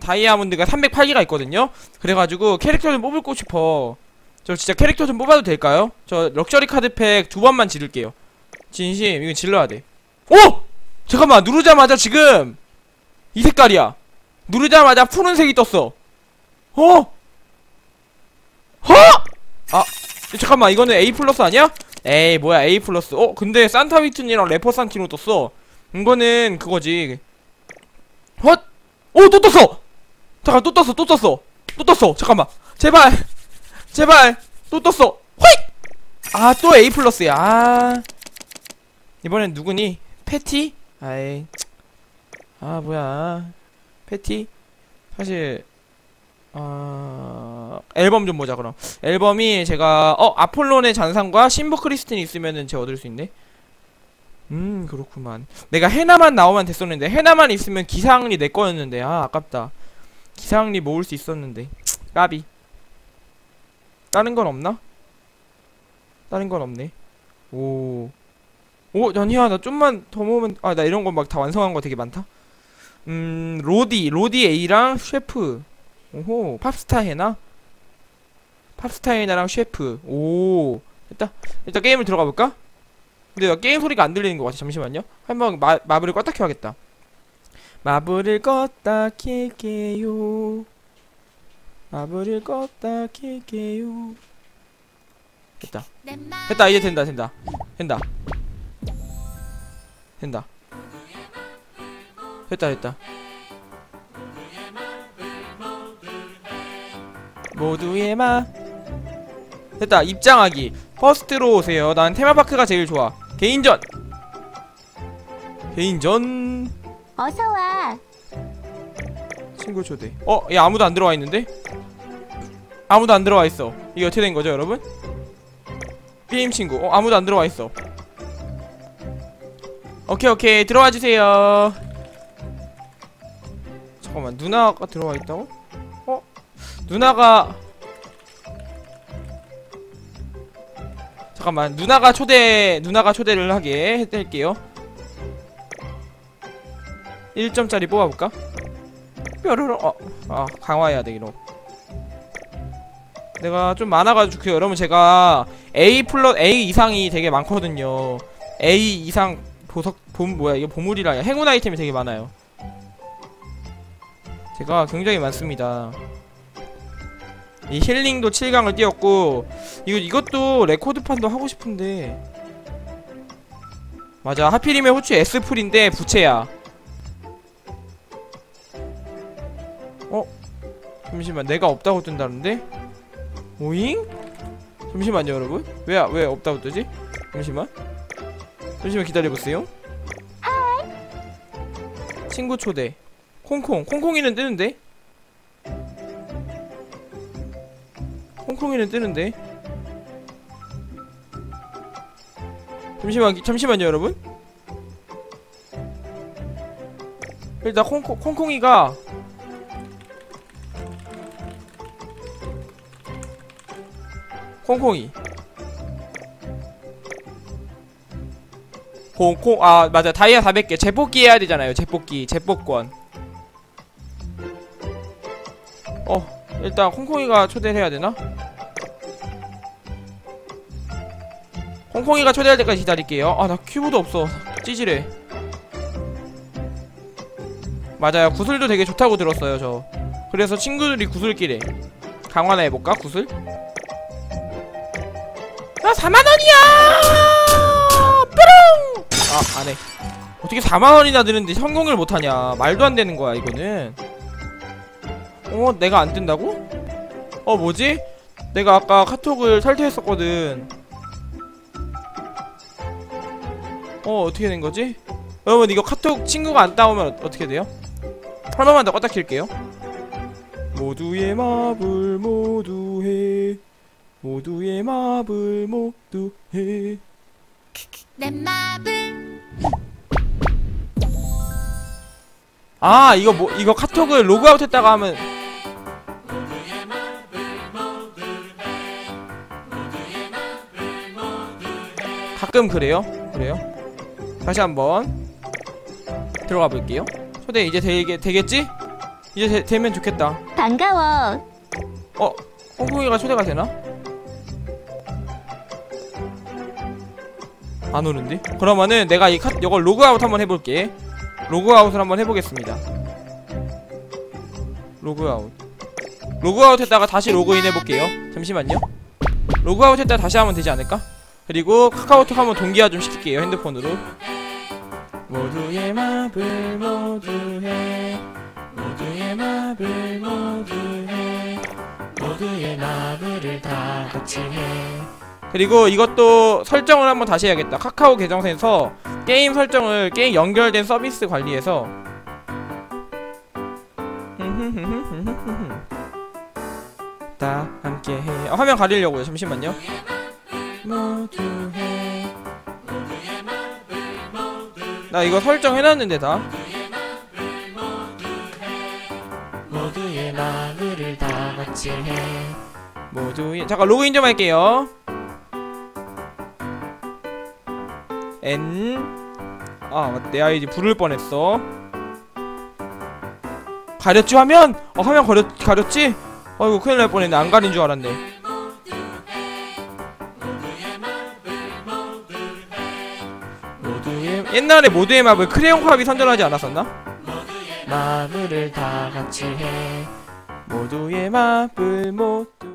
다이아몬드가 308개가 있거든요. 그래가지고 캐릭터 좀 뽑고 싶어. 저 진짜 캐릭터 좀 뽑아도 될까요? 저 럭셔리 카드팩 두 번만 지를게요. 진심 이건 질러야 돼. 오! 잠깐만 누르자마자 지금 이 색깔이야. 누르자마자 푸른색이 떴어. 어? 어? 아 잠깐만 이거는 A 플러스 아니야? 에이 뭐야 A 플러스. 어 근데 산타 위튼이랑 래퍼 산티노 떴어. 이거는 그거지. 헛? 오, 또 떴어! 잠깐, 또 떴어, 또 떴어. 또 떴어. 잠깐만. 제발. 제발. 또 떴어. 호잇! 아, 또 A 플러스야. 아. 이번엔 누구니? 패티? 아이. 아, 뭐야. 패티? 사실, 어, 앨범 좀 보자, 그럼. 앨범이 제가, 어, 아폴론의 잔상과 신버 크리스틴이 있으면은 제가 얻을 수 있네? 음 그렇구만 내가 해나만 나오면 됐었는데 해나만 있으면 기상리 내 거였는데 아 아깝다 기상리 모을 수 있었는데 까비 다른 건 없나? 다른 건 없네 오 오, 연희야, 나 좀만 더 모으면, 아, 나 이런 거 막 다 완성한 거 되게 많다? 음, 로디, 로디 A랑 셰프. 오호, 팝스타 해나? 팝스타 해나랑 셰프. 오, 일단, 일단 게임을 들어가 볼까? 근데 나 게임 소리가 안 들리는 것 같아. 잠시만요. 한번 마, 마블을 껐다 켜야겠다. 마블을 껐다 킬게요. 마블을 껐다 킬게요. 됐다. 됐다. 이제 된다. 된다. 된다. 된다. 됐다. 됐다. 모두의 마 됐다. 입장하기. 퍼스트로 오세요. 난 테마파크가 제일 좋아. 개인전. 개인전. 어서 와. 친구 초대. 어, 얘 아무도 안 들어와 있는데? 아무도 안 들어와 있어. 이게 어떻게 된 거죠, 여러분? 게임 친구. 어, 아무도 안 들어와 있어. 오케이, 오케이. 들어와 주세요. 잠깐만. 누나가 들어와 있다고? 어? 누나가 잠깐만. 누나가 초대 누나가 초대를 하게 해드릴게요. 1점짜리 뽑아볼까? 뾰로로 어, 아 강화해야 되기로 내가 좀 많아가지고 그 여러분 제가 A 플러 A 이상이 되게 많거든요 A 이상 보석 봄 뭐야 이게 보물이라 행운 아이템이 되게 많아요 제가 굉장히 많습니다 이 힐링도 7강을 뛰었고 이거 이것도 레코드판도 하고 싶은데. 맞아 하필이면 호추 S풀인데 부채야. 잠시만 내가 없다고 뜬다는데? 오잉? 잠시만요 여러분. 왜, 왜 없다고 뜨지? 잠시만. 잠시만 기다려보세요. 친구 초대. 콩콩. 콩콩이는 뜨는데? 콩콩이는 뜨는데? 잠시만 잠시만요 여러분. 일단 콩콩 콩콩이가 콩콩이. 콩콩 아 맞아. 다이아 400개 재뽑기 해야 되잖아요. 재뽑기 재뽑권. 어 일단 콩콩이가 초대를 해야 되나? 콩콩이가 초대할 때까지 기다릴게요. 아 나 큐브도 없어. 찌질해. 맞아요. 구슬도 되게 좋다고 들었어요 저. 그래서 친구들이 구슬끼래 강화나 해볼까 구슬? 아 4만원이야! 뾰롱 아 안해. 어떻게 4만원이나 드는데 성공을 못하냐. 말도 안 되는 거야 이거는. 어 내가 안 뜬다고? 어 뭐지? 내가 아까 카톡을 탈퇴했었거든 어 어떻게 된 거지? 여러분 이거 카톡 친구가 안 따오면 어, 어떻게 돼요? 한 번만 더 껐다 킬게요 모두의 마블 모두해 모두의 마블 모두해 내 마블 아 이거 뭐 이거 카톡을 로그아웃 했다가 하면 가끔 그래요 그래요 다시 한번 들어가 볼게요 초대 이제 되게 되겠지 이제 되, 되면 좋겠다 반가워. 어? 홍콩이가 초대가 되나? 안 오는데? 그러면은 내가 이 카, 이걸 로그아웃 한번 해볼게 로그아웃을 한번 해보겠습니다 로그아웃 로그아웃 했다가 다시 로그인 해볼게요 잠시만요 로그아웃 했다가 다시 하면 되지 않을까? 그리고 카카오톡 한번 동기화 좀 시킬게요 핸드폰으로. 모두의 맙을 모두해. 모두의 맙을 모두해. 모두의 마블을 다 같이 해. 그리고 이것도 설정을 한번 다시 해야겠다. 카카오 계정에서 게임 설정을 게임 연결된 서비스 관리해서. 다 함께해. 아, 화면 가리려고요 잠시만요 모두해 나 이거 설정해놨는데 다. 모두의 마블을 다 같이 해. 모두의 잠깐 로그인 좀 할게요. N. 아내 아이디 부를 뻔했어. 가렸지 화면? 어 화면 가렸, 가렸지? 어이구 큰일 날 뻔했네. 안 가린 줄 알았네 옛날에 모두의 맵을 크레용 팝이 선전하지 않았었나? 마블을 다 같이 해 모두의 마블 모두